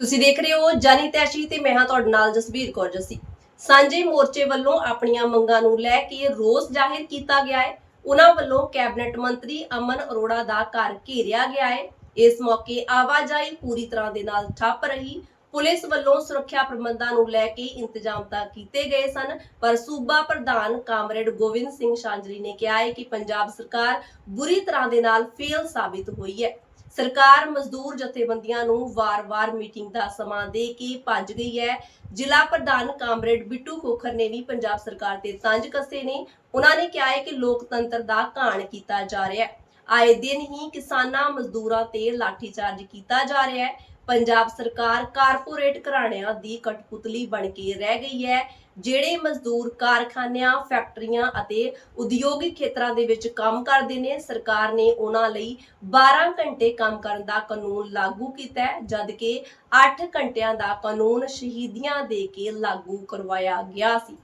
ਤੁਸੀਂ ਦੇਖ ਰਹੇ ਹੋ ਜਾਨੀ ਤੈਸ਼ੀ ਤੇ ਮੈਂ ਹਾਂ ਤੁਹਾਡੇ ਨਾਲ ਜਸਬੀਰ ਕੌਰ ਜੱਸੀ। ਸਾਂਝੇ ਮੋਰਚੇ ਵੱਲੋਂ ਆਪਣੀਆਂ ਮੰਗਾਂ ਨੂੰ ਲੈ ਕੇ ਰੋਸ ਜ਼ਾਹਿਰ ਕੀਤਾ ਗਿਆ ਹੈ। ਉਹਨਾਂ ਵੱਲੋਂ ਕੈਬਨਿਟ ਮੰਤਰੀ ਅਮਨ ਅਰੋੜਾ ਦਾ ਘਰ ਘੇਰਿਆ ਗਿਆ ਹੈ। ਇਸ ਮੌਕੇ ਆਵਾਜਾਈ ਪੂਰੀ ਤਰ੍ਹਾਂ ਦੇ ਨਾਲ ਠੱਪ ਰਹੀ। ਪੁਲਿਸ ਵੱਲੋਂ ਸੁਰੱਖਿਆ ਪ੍ਰਬੰਧਾਂ ਨੂੰ ਲੈ ਕੇ ਇੰਤਜ਼ਾਮ ਤਾਂ ਕੀਤੇ ਗਏ ਸਨ, ਪਰ ਸੂਬਾ ਪ੍ਰਧਾਨ ਕਾਮਰੇਡ ਗੋਬਿੰਦ ਸਿੰਘ ਸ਼ਾਂਜਲੀ ਨੇ ਕਿਹਾ ਹੈ ਕਿ ਪੰਜਾਬ ਸਰਕਾਰ ਬੁਰੀ ਤਰ੍ਹਾਂ ਦੇ ਨਾਲ ਫੇਲ ਸਾਬਿਤ ਹੋਈ ਹੈ। ਸਰਕਾਰ ਮਜ਼ਦੂਰ ਜਥੇਬੰਦੀਆਂ ਨੂੰ ਵਾਰ-ਵਾਰ ਮੀਟਿੰਗ ਦਾ ਸਮਾਂ ਦੇ ਕੇ ਭੱਜ ਗਈ ਹੈ। ਜ਼ਿਲ੍ਹਾ ਪ੍ਰਧਾਨ ਕਾਮਰੇਡ ਬਿੱਟੂ ਖੋਖਰ ਨੇ ਵੀ ਪੰਜਾਬ ਸਰਕਾਰ ਤੇ ਤੰਜ ਕੱਸੇ ਨੇ। ਉਹਨਾਂ ਨੇ ਕਿਹਾ ਹੈ ਕਿ ਲੋਕਤੰਤਰ ਦਾ ਘਾਣ ਕੀਤਾ ਜਾ ਰਿਹਾ ਹੈ। ਆਏ ਦਿਨ ਹੀ ਕਿਸਾਨਾਂ ਮਜ਼ਦੂਰਾਂ ਤੇ ਲਾਠੀਚਾਰਜ ਕੀਤਾ ਜਾ ਰਿਹਾ ਹੈ। ਪੰਜਾਬ ਸਰਕਾਰ ਕਾਰਪੋਰੇਟ ਘਰਾਣਿਆਂ ਦੀ ਕਠਪੁਤਲੀ ਬਣ ਕੇ ਰਹਿ ਗਈ ਹੈ, ਜਿਹੜੇ ਮਜ਼ਦੂਰ ਕਾਰਖਾਨਿਆਂ, ਫੈਕਟਰੀਆਂ ਅਤੇ ਉਦਯੋਗਿਕ ਖੇਤਰਾਂ ਦੇ ਵਿੱਚ ਕੰਮ ਕਰਦੇ ਨੇ, ਸਰਕਾਰ ਨੇ ਉਹਨਾਂ ਲਈ 12 ਘੰਟੇ ਕੰਮ ਕਰਨ ਦਾ ਕਾਨੂੰਨ ਲਾਗੂ ਕੀਤਾ ਹੈ, ਜਦ ਕਿ 8 ਘੰਟਿਆਂ ਦਾ ਕਾਨੂੰਨ ਸ਼ਹੀਦੀਆਂ ਦੇ ਕੇ ਲਾਗੂ ਕਰਵਾਇਆ ਗਿਆ ਸੀ।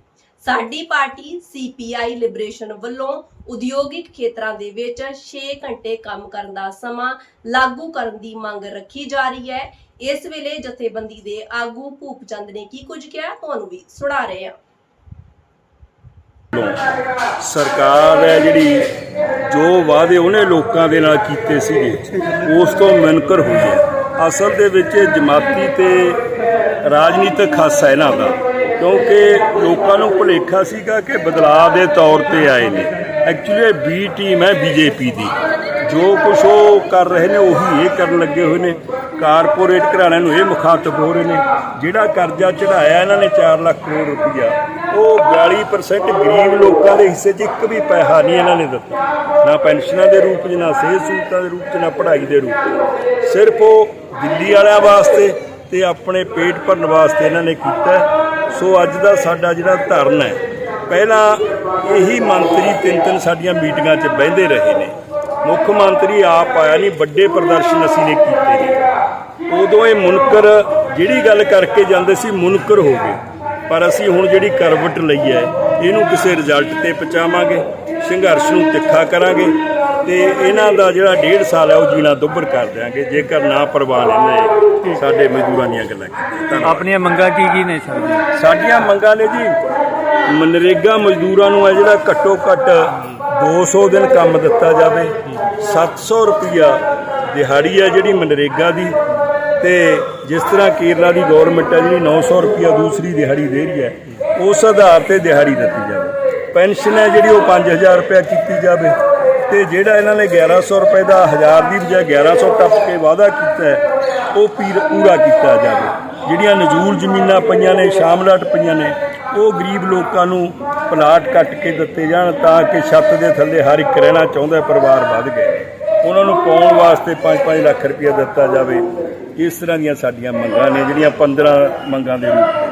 ਸਾਡੀ ਪਾਰਟੀ ਸੀਪੀਆਈ ਲਿਬਰੇਸ਼ਨ ਵੱਲੋਂ ਉਦਯੋਗਿਕ ਖੇਤਰਾਂ ਦੇ ਵਿੱਚ 6 ਘੰਟੇ ਕੰਮ ਕਰਨ ਦਾ ਸਮਾਂ ਲਾਗੂ ਕਰਨ ਦੀ ਮੰਗ ਰੱਖੀ ਜਾ ਰਹੀ ਹੈ। ਇਸ ਵੇਲੇ ਜਥੇਬੰਦੀ ਦੇ ਆਗੂ ਭੂਪ ਚੰਦ ਨੇ ਕੀ ਕੁਝ ਕਿਹਾ, ਤੁਹਾਨੂੰ ਵੀ ਸੁਣਾ ਰਹੇ ਹਾਂ। ਸਰਕਾਰ ਹੈ ਜਿਹੜੀ ਜੋ ਵਾਅਦੇ ਉਹਨੇ ਲੋਕਾਂ ਦੇ ਨਾਲ ਕੀਤੇ ਸੀਗੇ, ਉਸ ਤੋਂ ਮਨਕਰ ਹੋਈ ਹੈ। ਅਸਲ ਦੇ ਵਿੱਚ ਜਮਾਤੀ ਤੇ ਰਾਜਨੀਤਿਕ ਖਾਸਾ ਇਹਨਾਂ ਦਾ। ਕਿਉਂਕਿ ਲੋਕਾਂ ਨੂੰ ਭੁਲੇਖਾ ਸੀਗਾ ਕਿ ਬਦਲਾਅ ਦੇ ਤੌਰ ਤੇ ਆਏ ਨੇ। ਐਕਚੁਅਲੀ ਇਹ ਬੀ ਟੀਮ ਹੈ ਬੀਜੇਪੀ ਦੀ। ਜੋ ਕੁਝ ਉਹ ਕਰ ਰਹੇ ਨੇ, ਉਹੀ ਇਹ ਕਰਨ ਲੱਗੇ ਹੋਏ ਨੇ। ਕਾਰਪੋਰੇਟ ਘਰਾਣਿਆਂ ਨੂੰ ਇਹ ਮੁਖਾਤਬ ਹੋ ਰਹੇ ਨੇ। ਜਿਹੜਾ ਕਰਜ਼ਾ ਚੜਾਇਆ ਇਹਨਾਂ ਨੇ 4 ਲੱਖ ਕਰੋੜ ਰੁਪਈਆ, ਉਹ 42% ਗਰੀਬ ਲੋਕਾਂ ਦੇ ਹਿੱਸੇ 'ਚ ਇੱਕ ਵੀ ਪੈਸਾ ਨਹੀਂ ਇਹਨਾਂ ਨੇ ਦਿੱਤਾ। ਨਾ ਪੈਨਸ਼ਨਾਂ ਦੇ ਰੂਪ 'ਚ, ਨਾ ਸਿਹਤ ਸਹੂਲਤਾਂ ਦੇ ਰੂਪ 'ਚ, ਨਾ ਪੜ੍ਹਾਈ ਦੇ ਰੂਪ 'ਚ। ਸਿਰਫ ਉਹ ਦਿੱਲੀ ਵਾਲਿਆਂ ਵਾਸਤੇ ਤੇ ਆਪਣੇ ਪੇਟ ਭਰਨ ਵਾਸਤੇ ਇਹਨਾਂ ਨੇ ਕੀਤਾ। ਸੋ ਅੱਜ ਦਾ ਸਾਡਾ ਜਿਹੜਾ ਧਰਨ ਹੈ, ਪਹਿਲਾਂ ਇਹੀ ਮੰਤਰੀ ਤਿੰਨ ਤਿੰਨ ਸਾਡੀਆਂ ਮੀਟਿੰਗਾਂ 'ਚ ਬਹਿੰਦੇ ਰਹੇ ਨੇ। ਮੁੱਖ ਮੰਤਰੀ ਆਪ ਆਇਆ ਨਹੀਂ, ਵੱਡੇ ਪ੍ਰਦਰਸ਼ਨ ਅਸੀਂ ਨੇ ਕੀਤੇ ਨੇ ਉਦੋਂ ਇਹ ਮੁਨਕਰ ਜਿਹੜੀ ਗੱਲ ਕਰਕੇ ਜਾਂਦੇ ਸੀ, ਮੁਨਕਰ ਹੋ ਗਏ। ਪਰ ਅਸੀਂ ਹੁਣ ਜਿਹੜੀ ਕਰਵਟ ਲਈ ਹੈ, ਇਹਨੂੰ ਕਿਸੇ ਰਿਜ਼ਲਟ ਤੇ ਪਹੁੰਚਾਵਾਂਗੇ, ਸੰਘਰਸ਼ ਨੂੰ ਤਿੱਖਾ ਕਰਾਂਗੇ ਤੇ ਇਹਨਾਂ ਦਾ ਜਿਹੜਾ ਡੇਢ ਸਾਲ ਹੈ, ਉਹ ਜੀਣਾ ਦੁੱਭਰ ਕਰ ਦਿਆਂਗੇ, ਜੇਕਰ ਨਾ ਪ੍ਰਵਾਨ ਇਹਨੇ ਸਾਡੇ ਮਜ਼ਦੂਰਾਂ ਦੀਆਂ ਗੱਲਾਂ ਕੀਤੀਆਂ। ਧੰਨਵਾਦ। ਆਪਣੀਆਂ ਮੰਗਾਂ ਕੀ ਕੀ ਨੇ ਸਰ? ਜੀ ਸਾਡੀਆਂ ਮੰਗਾਂ ਨੇ ਜੀ ਮਨਰੇਗਾ ਮਜ਼ਦੂਰਾਂ ਨੂੰ ਹੈ ਜਿਹੜਾ ਘੱਟੋ ਘੱਟ 200 ਦਿਨ ਕੰਮ ਦਿੱਤਾ ਜਾਵੇ 700 ਰੁਪਿਆ ਦਿਹਾੜੀ ਹੈ ਜਿਹੜੀ ਮਨਰੇਗਾ ਦੀ ਤੇ ਜਿਸ ਤਰ੍ਹਾਂ ਕੇਰਲਾ ਦੀ ਗਵਰਨਮੈਂਟ ਹੈ ਜਿਹੜੀ 900 ਰੁਪਿਆ ਦੂਸਰੀ ਦਿਹਾੜੀ ਦੇ ਰਹੀ ਹੈ ਉਸ ਆਧਾਰ ਤੇ ਦਿਹਾੜੀ ਦਿੱਤੀ ਜਾਵੇ। ਪੈਨਸ਼ਨ ਹੈ ਜਿਹੜੀ ਉਹ 5000 ਰੁਪਿਆ ਕੀਤੀ ਜਾਵੇ ਤੇ ਜਿਹੜਾ ਇਹਨਾਂ ਨੇ 1100 ਰੁਪਏ ਦਾ 1000 ਦੀ ਬਜਾਏ 1100 ਟੱਪ ਕੇ ਵਾਅਦਾ ਕੀਤਾ ਹੈ ਉਹ ਪੀਰ ਪੂਰਾ ਕੀਤਾ ਜਾਵੇ। ਜਿਹੜੀਆਂ ਨਜ਼ੂਰ ਜ਼ਮੀਨਾਂ ਪਈਆਂ ਨੇ, ਸ਼ਾਮਲਾਟ ਪਈਆਂ ਨੇ, ਉਹ ਗਰੀਬ ਲੋਕਾਂ ਨੂੰ ਪਲਾਟ ਕੱਟ ਕੇ ਦਿੱਤੇ ਜਾਣ ਤਾਂ ਕਿ ਛੱਤ ਦੇ ਥੱਲੇ ਹਰ ਇੱਕ ਰਹਿਣਾ ਚਾਹੁੰਦਾ ਪਰਿਵਾਰ ਵੱਧ ਗਏ ਉਹਨਾਂ ਨੂੰ ਪਾਉਣ ਵਾਸਤੇ 5-5 ਲੱਖ ਰੁਪਏ ਦਿੱਤਾ ਜਾਵੇ। ਇਸ ਤਰ੍ਹਾਂ ਦੀਆਂ ਸਾਡੀਆਂ ਮੰਗਾਂ ਨੇ, ਜਿਹੜੀਆਂ 15 ਮੰਗਾਂ ਦੇ ਰੂਪ